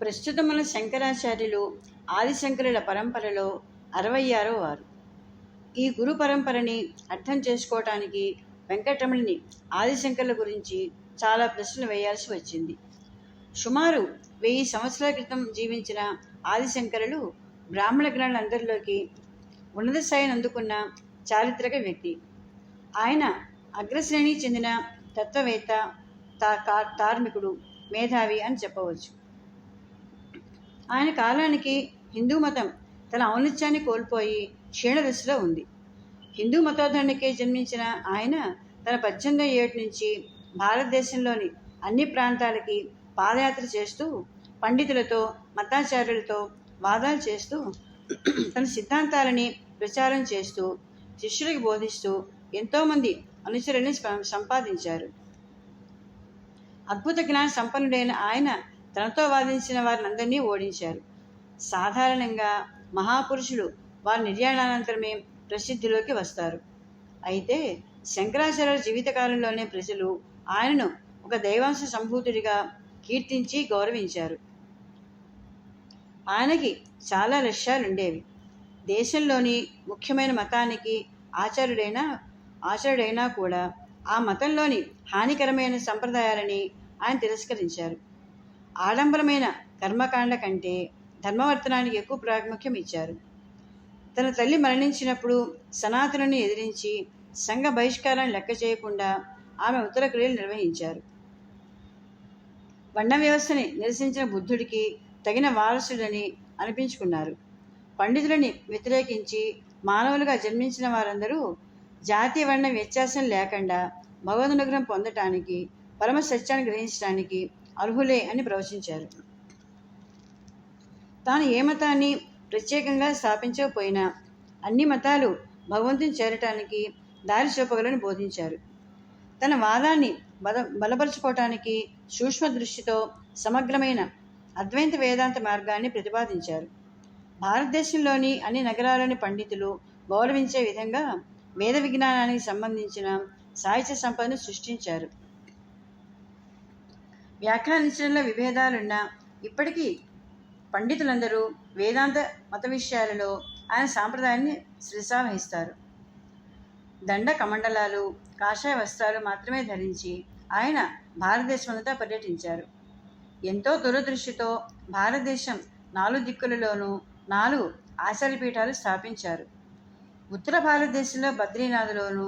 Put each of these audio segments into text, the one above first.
ప్రస్తుతం మన శంకరాచార్యులు ఆదిశంకరుల పరంపరలో అరవై ఆరో వారు. ఈ గురు పరంపరని అర్థం చేసుకోవటానికి వెంకటరమణిని ఆదిశంకర్ల గురించి చాలా ప్రశ్నలు వేయాల్సి వచ్చింది. సుమారు వెయ్యి సంవత్సరాల క్రితం జీవించిన ఆదిశంకరులు బ్రాహ్మణ గ్రంథులందరిలోకి ఉన్నత స్థాయిని అందుకున్న చారిత్రక వ్యక్తి. ఆయన అగ్రశ్రేణికి చెందిన తత్వవేత్త తా కా- మేధావి అని చెప్పవచ్చు. ఆయన కాలానికి హిందూ మతం తన ఔన్నత్యాన్ని కోల్పోయి క్షీణదశలో ఉంది. హిందూ మతోధరణకే జన్మించిన ఆయన తన పద్దెనిమిదో ఏడు నుంచి భారతదేశంలోని అన్ని ప్రాంతాలకి పాదయాత్ర చేస్తూ పండితులతో మతాచార్యులతో వాదాలు చేస్తూ తన సిద్ధాంతాలని ప్రచారం చేస్తూ శిష్యులకు బోధిస్తూ ఎంతోమంది అనుచరుల్ని సంపాదించారు. అద్భుత జ్ఞాన సంపన్నుడైన ఆయన తనతో వాదించిన వారినందరినీ ఓడించారు. సాధారణంగా మహాపురుషులు వారి నిర్యాణానంతరమే ప్రసిద్ధిలోకి వస్తారు. అయితే శంకరాచార్య జీవితకాలంలోనే ప్రజలు ఆయనను ఒక దైవాంశ సంభూతుడిగా కీర్తించి గౌరవించారు. ఆయనకి చాలా లక్ష్యాలు ఉండేవి దేశంలోని ముఖ్యమైన మతానికి ఆచార్యుడైన ఆచార్యుడైనా కూడా ఆ మతంలోని హానికరమైన సంప్రదాయాలని ఆయన తిరస్కరించారు. ఆడంబరమైన కర్మకాండ కంటే ధర్మవర్తనానికి ఎక్కువ ప్రాముఖ్యం ఇచ్చారు. తన తల్లి మరణించినప్పుడు సనాతనుని ఎదిరించి సంఘ బహిష్కారాన్ని లెక్క చేయకుండా ఆమె ఉత్తర క్రియలు నిర్వహించారు. వర్ణ వ్యవస్థని నిరసించిన బుద్ధుడికి తగిన వారసుడని అనిపించుకున్నారు. పండితులని వ్యతిరేకించి మానవులుగా జన్మించిన వారందరూ జాతి వర్ణ వ్యత్యాసం లేకుండా భగవదనుగ్రహం పొందటానికి పరమ సత్యాన్ని గ్రహించడానికి అర్హులే అని ప్రవచించారు. తాను ఏ మతాన్ని ప్రత్యేకంగా స్థాపించకపోయినా అన్ని మతాలు భగవంతుని చేరటానికి దారి చూపగలని బోధించారు. తన వాదాన్ని బల బలపరుచుకోవటానికి సూక్ష్మ దృష్టితో సమగ్రమైన అద్వైత వేదాంత మార్గాన్ని ప్రతిపాదించారు. భారతదేశంలోని అన్ని నగరాల్లోని పండితులు గౌరవించే విధంగా వేద విజ్ఞానానికి సంబంధించిన సాహిత్య సంపదను సృష్టించారు. వ్యాఖ్యానించడంలో విభేదాలున్నా ఇప్పటికీ పండితులందరూ వేదాంత మత విషయాలలో ఆయన సాంప్రదాయాన్ని శ్రీసావహిస్తారు దండ కమండలాలు కాషాయ వస్త్రాలు మాత్రమే ధరించి ఆయన భారతదేశమంతా పర్యటించారు. ఎంతో దురదృష్టితో భారతదేశం నాలుగు దిక్కులలోనూ నాలుగు ఆచార్యపీఠాలు స్థాపించారు. ఉత్తర భారతదేశంలో బద్రీనాథ్లోను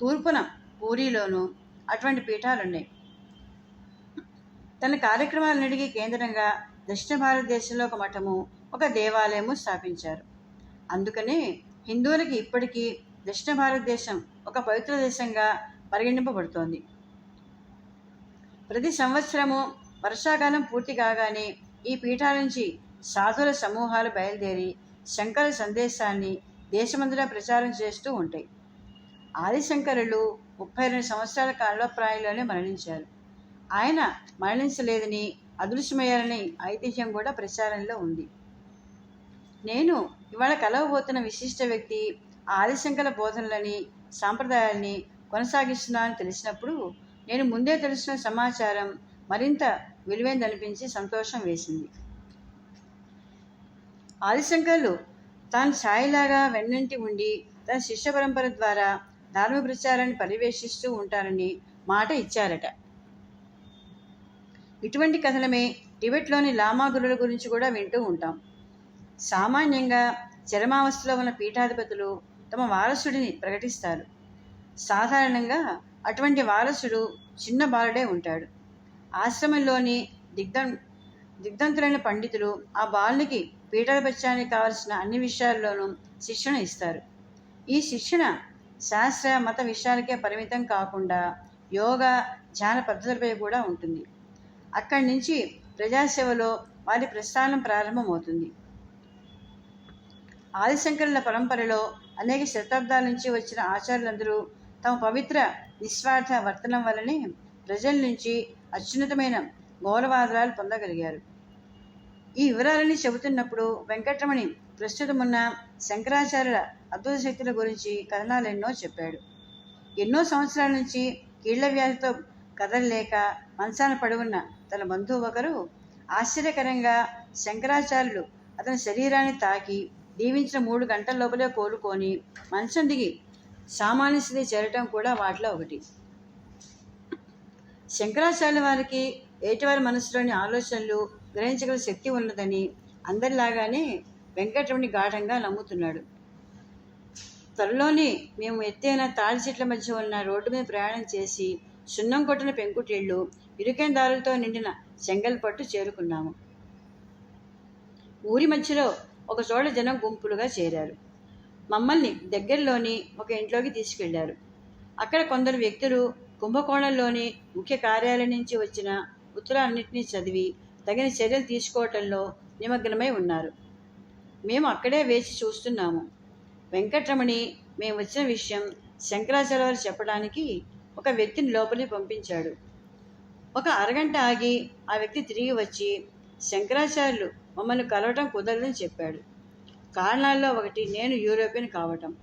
తూర్పున పూరిలోను అటువంటి పీఠాలున్నాయి. తన కార్యక్రమాలన్నిటికీ కేంద్రంగా దక్షిణ భారతదేశంలో ఒక మఠము ఒక దేవాలయము స్థాపించారు. అందుకనే హిందువులకి ఇప్పటికీ దక్షిణ భారతదేశం ఒక పవిత్ర దేశంగా పరిగణింపబడుతోంది. ప్రతి సంవత్సరము వర్షాకాలం పూర్తి కాగానే ఈ పీఠాల నుంచి సాధుల సమూహాలు బయలుదేరి శంకర సందేశాన్ని దేశమంతటా ప్రచారం చేస్తూ ఉంటాయి. ఆదిశంకరులు ముప్పై రెండు సంవత్సరాల కాలప్రాయంలోనే మరణించారు. ఆయన మరణించలేదని అదృశ్యమయ్యారని ఐతిహ్యం కూడా ప్రచారంలో ఉంది. నేను ఇవాళ కలవబోతున్న విశిష్ట వ్యక్తి ఆదిశంకర బోధనలని సాంప్రదాయాల్ని కొనసాగిస్తున్నానని తెలిసినప్పుడు నేను ముందే తెలిసిన సమాచారం మరింత విలువైందనిపించి సంతోషం వేసింది. ఆదిశంకర్లు తాను సాయిలాగా వెన్నంటి ఉండి తన శిష్య పరంపర ద్వారా ధార్మిక ప్రచారాన్ని పర్యవేక్షిస్తూ ఉంటారని మాట ఇచ్చారట. ఇటువంటి కథలమే టిబెట్లోని లామా గురుల గురించి కూడా వింటూ ఉంటాం. సామాన్యంగా చరమావస్థలో ఉన్న పీఠాధిపతులు తమ వారసుడిని ప్రకటిస్తారు. సాధారణంగా అటువంటి వారసుడు చిన్న బాలుడే ఉంటాడు. ఆశ్రమంలోని దిగ్ధం దిగ్ధంతులైన పండితులు ఆ బాలునికి పీఠాధిపత్యానికి కావలసిన అన్ని విషయాల్లోనూ శిక్షణ ఇస్తారు. ఈ శిక్షణ శాస్త్ర మత విషయాలకే పరిమితం కాకుండా యోగా ధ్యాన పద్ధతులపై కూడా ఉంటుంది. అక్కడి నుంచి ప్రజాసేవలో వారి ప్రస్థానం ప్రారంభమవుతుంది. ఆదిశంకరుల పరంపరలో అనేక శతాబ్దాల నుంచి వచ్చిన ఆచార్యులందరూ తమ పవిత్ర నిస్వార్థ వర్తనం వల్లనే ప్రజల నుంచి అత్యున్నతమైన గౌరవాదరాలు పొందగలిగారు. ఈ వివరాలని చెబుతున్నప్పుడు వెంకటరమణి ప్రస్తుతమున్న శంకరాచార్యుల అద్భుత శక్తుల గురించి కథనాలెన్నో చెప్పాడు. ఎన్నో సంవత్సరాల నుంచి కీళ్ళ వ్యాధితో కదలలేక మంచాన పడి ఉన్న తన బంధువు ఒకరు ఆశ్చర్యకరంగా శంకరాచార్యులు అతని శరీరాన్ని తాకి దీవించిన మూడు గంటల లోపలే కోలుకొని మంచం దిగి సామాన్య స్థితి చేరటం కూడా వాటిలో ఒకటి. శంకరాచార్యుల వారికి ఏటివారి మనసులోని ఆలోచనలు గ్రహించగల శక్తి ఉన్నదని అందరిలాగానే వెంకటరమణి గాఢంగా నమ్ముతున్నాడు. త్వరలోనే మేము ఎత్తైన తాడి చెట్ల మధ్య ఉన్న రోడ్డు మీద ప్రయాణం చేసి సున్నం కొట్టిన పెంకుటిళ్ళు ఇరుకైన దారులతో నిండిన చెంగల్పట్టు చేరుకున్నాము. ఊరి మధ్యలో ఒక చోట జనం గుంపులుగా చేరారు. మమ్మల్ని దగ్గరలోని ఒక ఇంట్లోకి తీసుకెళ్ళారు. అక్కడ కొందరు వ్యక్తులు కుంభకోణంలోని ముఖ్య కార్యాలయం నుంచి వచ్చిన ఉత్తరాలన్నింటినీ చదివి తగిన చర్యలు తీసుకోవటంలో నిమగ్నమై ఉన్నారు. మేము అక్కడే వేచి చూస్తున్నాము. వెంకట్రమణి మేము వచ్చిన విషయం శంకరాచార్య వారు చెప్పడానికి ఒక వ్యక్తిని లోపలికి పంపించాడు. ఒక అరగంట ఆగి ఆ వ్యక్తి తిరిగి వచ్చి శంకరాచార్యులు మమ్మల్ని కలవటం కుదరదని చెప్పాడు. కారణాల్లో ఒకటి నేను యూరోపియన్ కావటం.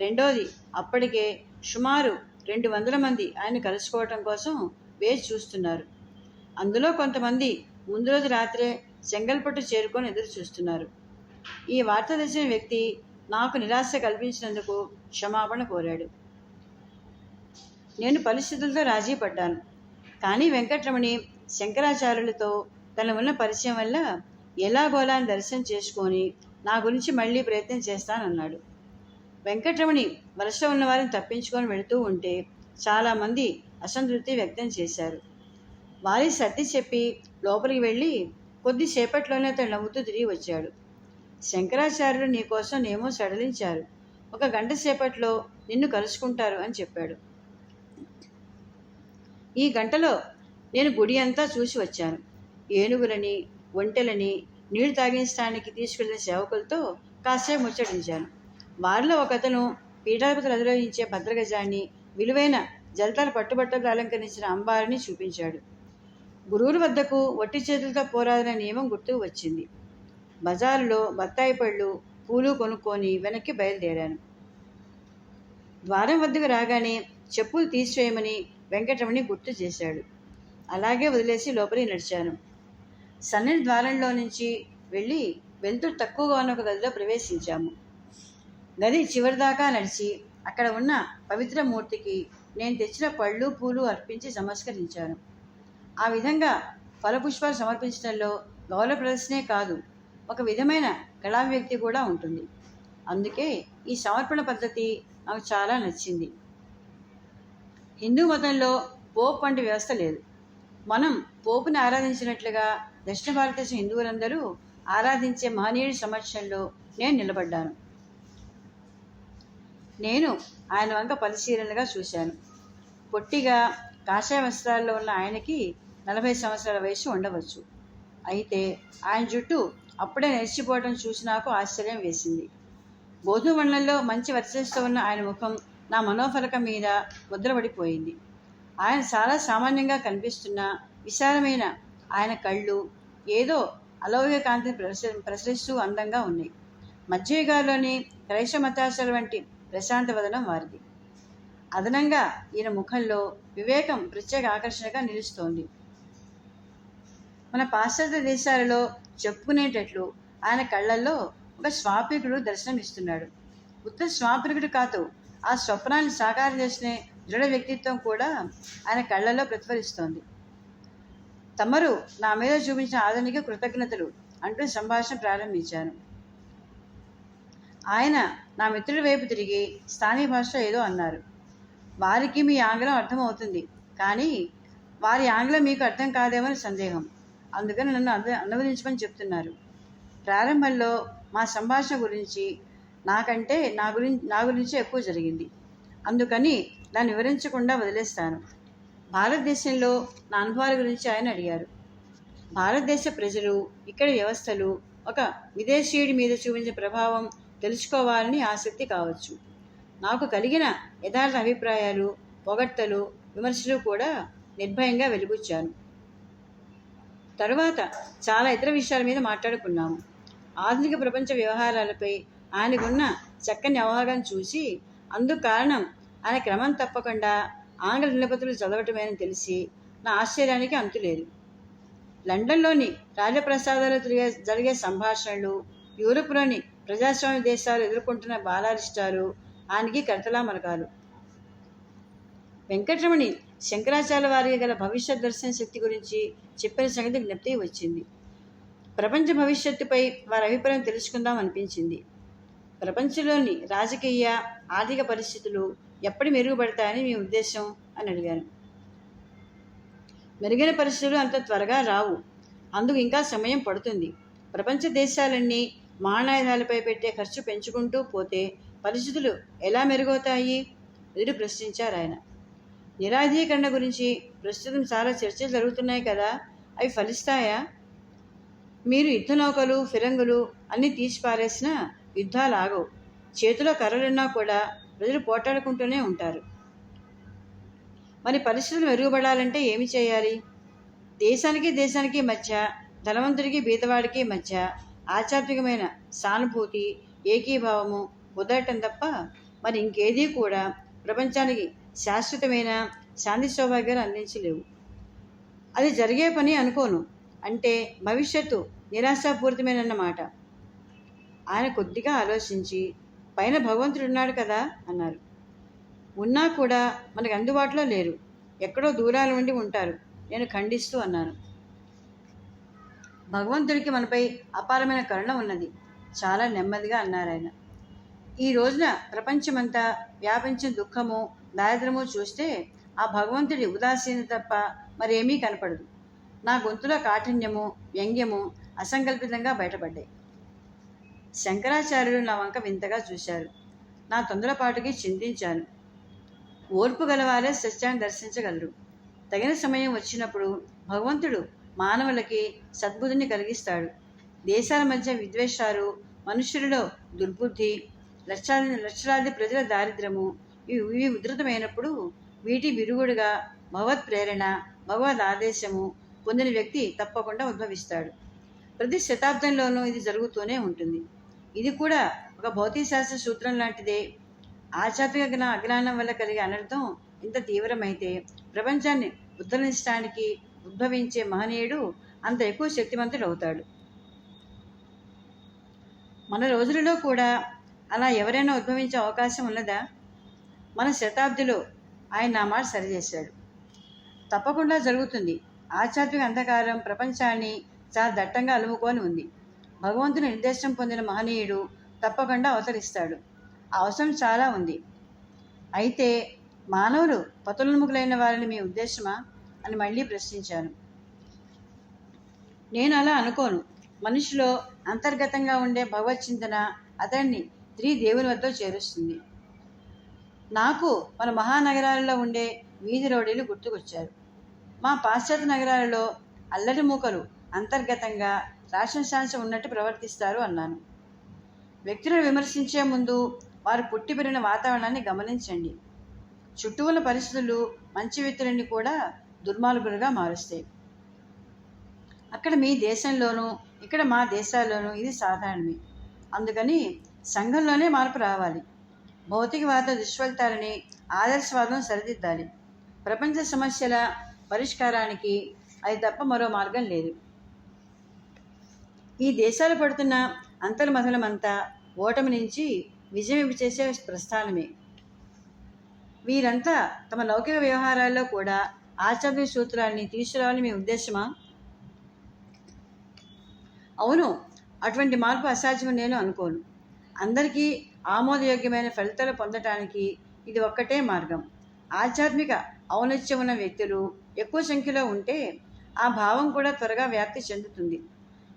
రెండోది అప్పటికే సుమారు రెండు వందల మంది ఆయన కలుసుకోవటం కోసం వేచి చూస్తున్నారు. అందులో కొంతమంది ముందు రోజు రాత్రే చెంగల్పట్టు చేరుకొని ఎదురు చూస్తున్నారు. ఈ వార్త తెలిసిన వ్యక్తి నాకు నిరాశ కల్పించినందుకు క్షమాపణ కోరాడు. నేను పరిస్థితులతో రాజీ పడ్డాను. కానీ వెంకటరమణి శంకరాచార్యులతో తన ఉన్న పరిచయం వల్ల ఎలాగోలా అని దర్శనం చేసుకొని నా గురించి మళ్ళీ ప్రయత్నం చేస్తానన్నాడు. వెంకటరమణి వలస ఉన్న వారిని తప్పించుకొని వెళుతూ ఉంటే చాలామంది అసంతృప్తి వ్యక్తం చేశారు. వారి సర్ది చెప్పి లోపలికి వెళ్ళి కొద్దిసేపట్లోనే అతను నవ్వుతూ తిరిగి వచ్చాడు. శంకరాచార్యులు నీకోసం నేమో సడలించారు. ఒక గంట సేపట్లో నిన్ను కలుసుకుంటారు అని చెప్పాడు. ఈ గంటలో నేను గుడి అంతా చూసి వచ్చాను. ఏనుగులని ఒంటెలని నీళ్ళు తాగించడానికి తీసుకెళ్ళిన సేవకులతో కాసేపు ముచ్చటించాను. వారిలో ఒకతను పీఠాధిపతులు అధిరోహించే భద్రగజాన్ని విలువైన జలతాలు పట్టుబట్టలు అలంకరించిన అంబారిని చూపించాడు. గురువుల వద్దకు వట్టి చేతులతో పోరాదనే నియమం గుర్తుకు వచ్చింది. బజారులో బత్తాయి పళ్ళు పూలు కొనుక్కొని వెనక్కి బయలుదేరాను. ద్వారం వద్దకు రాగానే చెప్పులు తీసివేయమని వెంకటరమణి గుర్తు చేశాడు. అలాగే వదిలేసి లోపలికి నడిచాను. సన్నని ద్వారంలో నుంచి వెళ్ళి వెలుతురు తక్కువగా ఉన్న ఒక గదిలో ప్రవేశించాము. గది చివరిదాకా నడిచి అక్కడ ఉన్న పవిత్ర మూర్తికి నేను తెచ్చిన పళ్ళు పూలు అర్పించి నమస్కరించాను. ఆ విధంగా ఫలపుష్పాలు సమర్పించడంలో గౌరవ ప్రదర్శనే కాదు ఒక విధమైన కళావ్యక్తి కూడా ఉంటుంది. అందుకే ఈ సమర్పణ పద్ధతి నాకు చాలా నచ్చింది. హిందూ మతంలో పోప్ వంటి వ్యవస్థ లేదు. మనం పోపుని ఆరాధించినట్లుగా దక్షిణ భారతదేశం హిందువులందరూ ఆరాధించే మహనీయుడి సమక్షంలో నేను నిలబడ్డాను. నేను ఆయన వంక పరిశీలనగా చూశాను. పొట్టిగా కాషాయ వస్త్రాల్లో ఉన్న ఆయనకి నలభై సంవత్సరాల వయసు ఉండవచ్చు. అయితే ఆయన జుట్టు అప్పుడే నేర్చిపోవడం చూసి నాకు ఆశ్చర్యం వేసింది. గోధుమ మండలంలో మంచి వర్చస్తో ఉన్న ఆయన ముఖం నా మనోఫలక మీద ముద్రపడిపోయింది. ఆయన చాలా సామాన్యంగా కనిపిస్తున్న విశాలమైన ఆయన కళ్ళు ఏదో అలౌకిక కాంతిని ప్రసరి ప్రసరిస్తూ అందంగా ఉన్నాయి. మధ్యయుగాల్లోని క్రైస్త మతాశాల వంటి ప్రశాంత వదనం వారిది. అదనంగా ఈయన ముఖంలో వివేకం ప్రత్యేక ఆకర్షణగా నిలుస్తోంది. మన పాశ్చాత్య దేశాలలో చెప్పుకునేటట్లు ఆయన కళ్ళల్లో ఒక స్వాపికుడు దర్శనమిస్తున్నాడు. ఉత్త స్వాపికుడు కాదు ఆ స్వప్నాన్ని సాకారం చేసిన దృఢ వ్యక్తిత్వం కూడా ఆయన కళ్ళల్లో ప్రతిఫలిస్తోంది. తమరు నా మీద చూపించిన ఆధునిక కృతజ్ఞతలు అంటూ సంభాషణ ప్రారంభించాను ఆయన నా మిత్రుడి వైపు తిరిగి స్థానిక భాషలో ఏదో అన్నారు. వారికి మీ ఆంగ్లం అర్థమవుతుంది కానీ వారి ఆంగ్లం మీకు అర్థం కాదేమని సందేహం. అందుకని నన్ను అర్థ అనువదించమని చెప్తున్నారు. ప్రారంభంలో మా సంభాషణ గురించి నాకంటే నా గురించి నా గురించి ఎక్కువ జరిగింది. అందుకని దాన్ని వివరించకుండా వదిలేస్తాను. భారతదేశంలో నా అనుభవాల గురించి ఆయన అడిగారు. భారతదేశ ప్రజలు ఇక్కడి వ్యవస్థలు ఒక విదేశీయుడి మీద చూపించే ప్రభావం తెలుసుకోవాలని ఆసక్తి కావచ్చు. నాకు కలిగిన యథార్థ అభిప్రాయాలు పొగడ్తలు విమర్శలు కూడా నిర్భయంగా వెలుగుచ్చాను తరువాత చాలా ఇతర విషయాల మీద మాట్లాడుకున్నాము. ఆధునిక ప్రపంచ వ్యవహారాలపై ఆయనకున్న చక్కని అవగాహన చూసి అందుకు కారణం ఆయన క్రమం తప్పకుండా ఆంగ్ల నిలబతులు చదవటమేనని తెలిసి నా ఆశ్చర్యానికి అంతులేదు. లండన్లోని రాజప్రసాదాలు జరిగే జరిగే సంభాషణలు యూరోప్లోని ప్రజాస్వామ్య దేశాలు ఎదుర్కొంటున్న బాలారిష్టాలు ఆయనకి కడతలా మరకాలు వెంకటరమణి శంకరాచార్య వారికి గల భవిష్యత్ దర్శన శక్తి గురించి చెప్పిన సంగతి జ్ఞప్తి వచ్చింది. ప్రపంచ భవిష్యత్తుపై వారి అభిప్రాయం తెలుసుకుందాం అనిపించింది. ప్రపంచంలోని రాజకీయ ఆర్థిక పరిస్థితులు ఎప్పటి మెరుగుపడతాయని మీ ఉద్దేశం? అని అడిగాను. మెరుగైన పరిస్థితులు అంత త్వరగా రావు. అందుకు ఇంకా సమయం పడుతుంది. ప్రపంచ దేశాలన్నీ మానాయుధాలపై పెట్టే ఖర్చు పెంచుకుంటూ పోతే పరిస్థితులు ఎలా మెరుగవుతాయి? ఎదురు ప్రశ్నించారు ఆయన. నిరాధీకరణ గురించి ప్రస్తుతం చాలా చర్చలు జరుగుతున్నాయి కదా? అవి ఫలిస్తాయా? మీరు యుద్ధ నౌకలు ఫిరంగులు అన్నీ తీసిపారేసినా యుద్ధాలు ఆగవు చేతిలో కర్రలున్నా కూడా ప్రజలు పోటాడుకుంటూనే ఉంటారు. మరి పరిస్థితులు మెరుగుపడాలంటే ఏమి చేయాలి? దేశానికి దేశానికి మధ్య ధనవంతుడికి బీదవాడికి మధ్య ఆధ్యాత్మికమైన సానుభూతి ఏకీభావము కుదరటం తప్ప మరి ఇంకేదీ కూడా ప్రపంచానికి శాశ్వతమైన శాంతి సౌభాగ్యాలు అందించలేవు. అది జరిగే పని అనుకోను. అంటే భవిష్యత్తు నిరాశాపూరితమేనన్నమాట. ఆయన కొద్దిగా ఆలోచించి పైన భగవంతుడు ఉన్నాడు కదా అన్నారు. ఉన్నా కూడా మనకు అందుబాటులో లేరు. ఎక్కడో దూరాల నుండి ఉంటారు. నేను ఖండిస్తూ అన్నాను. భగవంతుడికి మనపై అపారమైన కరుణ ఉన్నది. చాలా నెమ్మదిగా అన్నారు ఆయన. ఈ రోజున ప్రపంచమంతా వ్యాపించిన దుఃఖము దారిద్రము చూస్తే ఆ భగవంతుడి ఉదాసీన తప్ప మరేమీ కనపడదు. నా గొంతులో కాఠిన్యము వ్యంగ్యము అసంకల్పితంగా బయటపడ్డాయి. శంకరాచార్యులు నా వంక వింతగా చూశారు. నా తొందరపాటుకి చింతించాను. ఓర్పు గలవారే సత్యాన్ని దర్శించగలరు. తగిన సమయం వచ్చినప్పుడు భగవంతుడు మానవులకి సద్బుద్ధిని కలిగిస్తాడు. దేశాల మధ్య విద్వేషాలు మనుషులలో దుర్బుద్ధి లక్షాది లక్షలాది ప్రజల దారిద్రము ఇవి ఉధృతమైనప్పుడు వీటి విరుగుడుగా భగవత్ ప్రేరణ భగవద్ ఆదేశము పొందిన వ్యక్తి తప్పకుండా ఉద్భవిస్తాడు. ప్రతి శతాబ్దంలోనూ ఇది జరుగుతూనే ఉంటుంది. ఇది కూడా ఒక భౌతిక శాస్త్ర సూత్రం లాంటిదే. ఆధ్యాత్మిక అజ్ఞానం వల్ల కలిగే అనర్థం ఇంత తీవ్రమైతే ప్రపంచాన్ని ఉద్ధరించడానికి ఉద్భవించే మహనీయుడు అంత ఎక్కువ శక్తివంతుడు అవుతాడు. మన రోజులలో కూడా అలా ఎవరైనా ఉద్భవించే అవకాశం ఉన్నదా? మన శతాబ్దిలో ఆయన నా మాట సరిచేశాడు. తప్పకుండా జరుగుతుంది. ఆధ్యాత్మిక అంధకారం ప్రపంచాన్ని చాలా దట్టంగా అలుముకొని ఉంది. భగవంతుని నిర్దేశం పొందిన మహనీయుడు తప్పకుండా అవతరిస్తాడు. అవసరం చాలా ఉంది. అయితే మానవులు పతులముఖులైన వారిని మీ ఉద్దేశమా? అని మళ్ళీ ప్రశ్నించాను నేను అలా అనుకోను. మనిషిలో అంతర్గతంగా ఉండే భగవత్ చింతన అతన్ని త్రీ దేవుని వద్ద చేరుస్తుంది. నాకు మన మహానగరాలలో ఉండే వీధి రోడీలు గుర్తుకొచ్చారు. మా పాశ్చాత్య నగరాలలో అల్లరి మూకలు అంతర్గతంగా రాక్షసాంశ ఉన్నట్టు ప్రవర్తిస్తారు అన్నాను. వ్యక్తులను విమర్శించే ముందు వారు పుట్టి పెరిగిన వాతావరణాన్ని గమనించండి. చుట్టూ ఉన్న పరిస్థితులు మంచి వ్యక్తులని కూడా దుర్మార్గులుగా మారుస్తాయి. అక్కడ మీ దేశంలోనూ ఇక్కడ మా దేశాల్లోనూ ఇది సాధారణమే. అందుకని సంఘంలోనే మార్పు రావాలి. భౌతికవాద దుష్ఫలితాలని ఆదర్శవాదం సరిదిద్దాలి. ప్రపంచ సమస్యల పరిష్కారానికి అది తప్ప మరో మార్గం లేదు. ఈ దేశాలు పడుతున్న అంతర్మథనమంతా ఓటమి నుంచి విజయం చేసే ప్రస్థానమే. వీరంతా తమ లౌకిక వ్యవహారాల్లో కూడా ఆచార్య సూత్రాన్ని తీసుకురావాలని మీ ఉద్దేశమా? అవును అటువంటి మార్పు అసాధ్యమని నేను అనుకోను. అందరికీ ఆమోదయోగ్యమైన ఫలితాలు పొందటానికి ఇది ఒక్కటే మార్గం. ఆధ్యాత్మిక ఔన్నత్యం ఉన్న వ్యక్తులు ఎక్కువ సంఖ్యలో ఉంటే ఆ భావం కూడా త్వరగా వ్యాప్తి చెందుతుంది.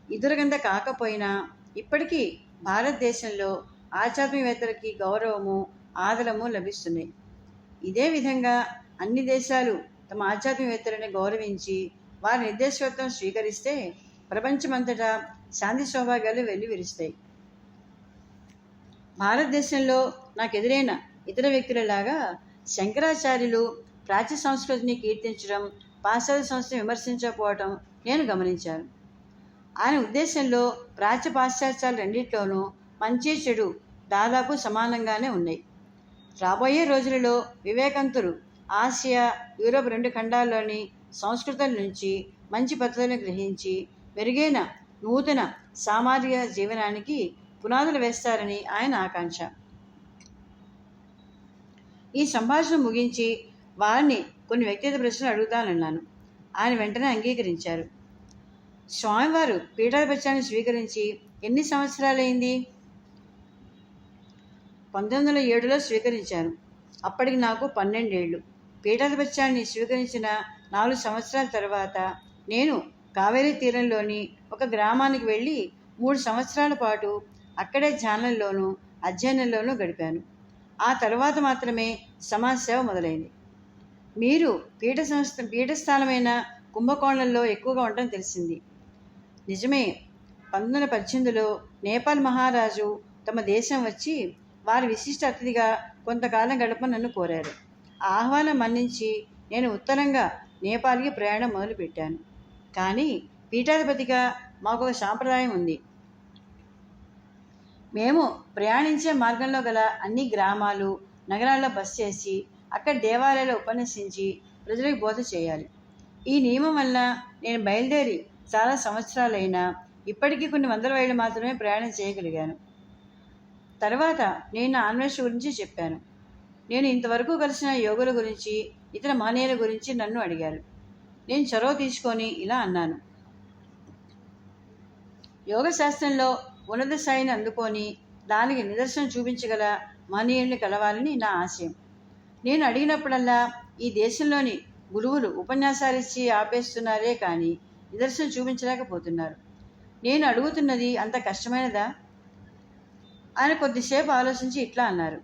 ఎదురుగంద కాకపోయినా ఇప్పటికీ భారతదేశంలో ఆధ్యాత్మికవేత్తలకి గౌరవము ఆదరము లభిస్తున్నాయి. ఇదే విధంగా అన్ని దేశాలు తమ ఆధ్యాత్మికవేత్తలను గౌరవించి వారి నిర్దేశకత్వం స్వీకరిస్తే ప్రపంచమంతటా శాంతి సౌభాగ్యాలు వెళ్ళి విరుస్తాయి భారతదేశంలో నాకు ఎదురైన ఇతర వ్యక్తులలాగా శంకరాచార్యులు ప్రాచ్య సంస్కృతిని కీర్తించడం పాశ్చాత్య సంస్థను విమర్శించకపోవటం నేను గమనించాను. ఆయన ఉద్దేశంలో ప్రాచ్య పాశ్చాత్యాలు రెండిట్లోనూ మంచి చెడు దాదాపు సమానంగానే ఉన్నాయి. రాబోయే రోజులలో వివేకంతులు ఆసియా యూరోప్ రెండు ఖండాల్లోని సంస్కృతుల నుంచి మంచి పద్ధతులను గ్రహించి మెరుగైన నూతన సామాజిక జీవనానికి పునాదులు వేస్తారని ఆయన ఆకాంక్ష. ఈ సంభాషణ ముగించి వారిని కొన్ని వ్యక్తిగత ప్రశ్నలు అడుగుతానన్నాను ఆయన వెంటనే అంగీకరించారు. స్వామివారు పీఠాధిపత్యాన్ని స్వీకరించి ఎన్ని సంవత్సరాలైంది? పంతొమ్మిది వందల ఏడులో స్వీకరించాను అప్పటికి నాకు పన్నెండేళ్ళు. పీఠాధిపత్యాన్ని స్వీకరించిన నాలుగు సంవత్సరాల తర్వాత నేను కావేరీ తీరంలోని ఒక గ్రామానికి వెళ్ళి మూడు సంవత్సరాల పాటు అక్కడే ధ్యానంలోనూ అధ్యయనంలోనూ గడిపాను. ఆ తర్వాత మాత్రమే సమాజ సేవ మొదలైంది. మీరు పీఠ సంస్థ పీఠస్థానమైన కుంభకోణంలో ఎక్కువగా ఉండటం తెలిసింది. నిజమే. పంతొమ్మిది వందల పద్దెనిమిదిలో నేపాల్ మహారాజు తమ దేశం వచ్చి వారి విశిష్ట అతిథిగా కొంతకాలం గడప నన్ను కోరారు. ఆ ఆహ్వానం మన్నించి నేను ఉత్తరంగా నేపాల్కి ప్రయాణం మొదలుపెట్టాను. కానీ పీఠాధిపతిగా మాకు ఒక సాంప్రదాయం ఉంది. మేము ప్రయాణించే మార్గంలో గల అన్ని గ్రామాలు నగరాల్లో బస్ చేసి అక్కడ దేవాలయాలు ఉపన్యసించి ప్రజలకు బోధ చేయాలి. ఈ నియమం వల్ల నేను బయలుదేరి చాలా సంవత్సరాలైనా ఇప్పటికీ కొన్ని వందల మైళ్ళు మాత్రమే ప్రయాణం చేయగలిగాను. తర్వాత నేను నా అన్వేషణ గురించి చెప్పాను. నేను ఇంతవరకు కలిసిన యోగుల గురించి ఇతర మానేయుల గురించి నన్ను అడిగారు. నేను చొరవ తీసుకొని ఇలా అన్నాను. యోగ శాస్త్రంలో ఉన్నత స్థాయిని అందుకొని దానికి నిదర్శనం చూపించగల మహనీయుల్ని కలవాలని నా ఆశయం. నేను అడిగినప్పుడల్లా ఈ దేశంలోని గురువులు ఉపన్యాసాలు ఇచ్చి ఆపేస్తున్నారే కానీ నిదర్శనం చూపించలేకపోతున్నారు. నేను అడుగుతున్నది అంత కష్టమైనదా? ఆయన కొద్దిసేపు ఆలోచించి ఇట్లా అన్నారు.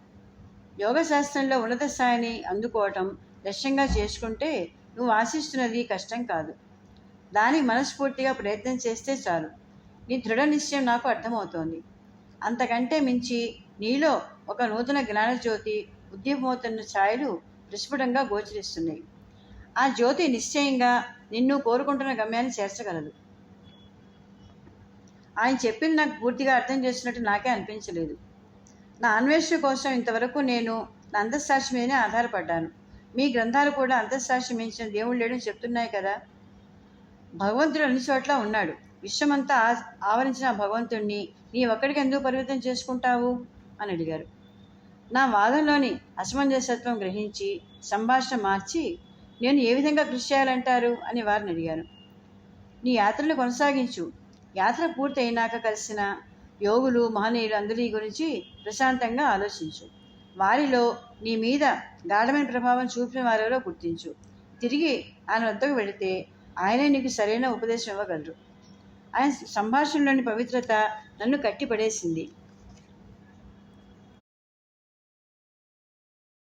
యోగ శాస్త్రంలో ఉన్నత స్థాయిని అందుకోవటం లక్ష్యంగా చేసుకుంటే నువ్వు ఆశిస్తున్నది కష్టం కాదు. దానికి మనస్ఫూర్తిగా ప్రయత్నం చేస్తే చాలు. నీ దృఢ నిశ్చయం నాకు అర్థమవుతోంది. అంతకంటే మించి నీలో ఒక నూతన జ్ఞానజ్యోతి ఉద్దీపమవుతున్న ఛాయలు ప్రస్ఫుటంగా గోచరిస్తున్నాయి. ఆ జ్యోతి నిశ్చయంగా నిన్ను కోరుకుంటున్న గమ్యాన్ని చేర్చగలదు. ఆయన చెప్పింది నాకు పూర్తిగా అర్థం చేసినట్టు నాకే అనిపించలేదు. నా అన్వేషణ కోసం ఇంతవరకు నేను నా అంతఃసాక్షి మీదనే ఆధారపడ్డాను. మీ గ్రంథాలు కూడా అంతఃసాక్షి మించిన దేవుడు లేడని చెప్తున్నాయి కదా? భగవంతుడు అన్ని చోట్ల ఉన్నాడు. విశ్వమంతా ఆ- ఆవరించిన భగవంతుణ్ణి నీ ఒక్కడికి ఎందుకు పరిమితం చేసుకుంటావు? అని అడిగారు. నా వాదంలోని అసమంజసత్వం గ్రహించి సంభాషణ మార్చి నేను ఏ విధంగా కృషి చేయాలంటారు? అని వారిని అడిగాను. నీ యాత్రను కొనసాగించు. యాత్ర పూర్తి అయినాక కలిసిన యోగులు మహనీయులు అందరి గురించి ప్రశాంతంగా ఆలోచించు. వారిలో నీ మీద గాఢమైన ప్రభావం చూపిన వారెవరో గుర్తించు. తిరిగి ఆయన వద్దకు వెళితే ఆయనే నీకు సరైన ఉపదేశం ఇవ్వగలరు. ఆయన సంభాషణలోని పవిత్రత నన్ను కట్టిపడేసింది.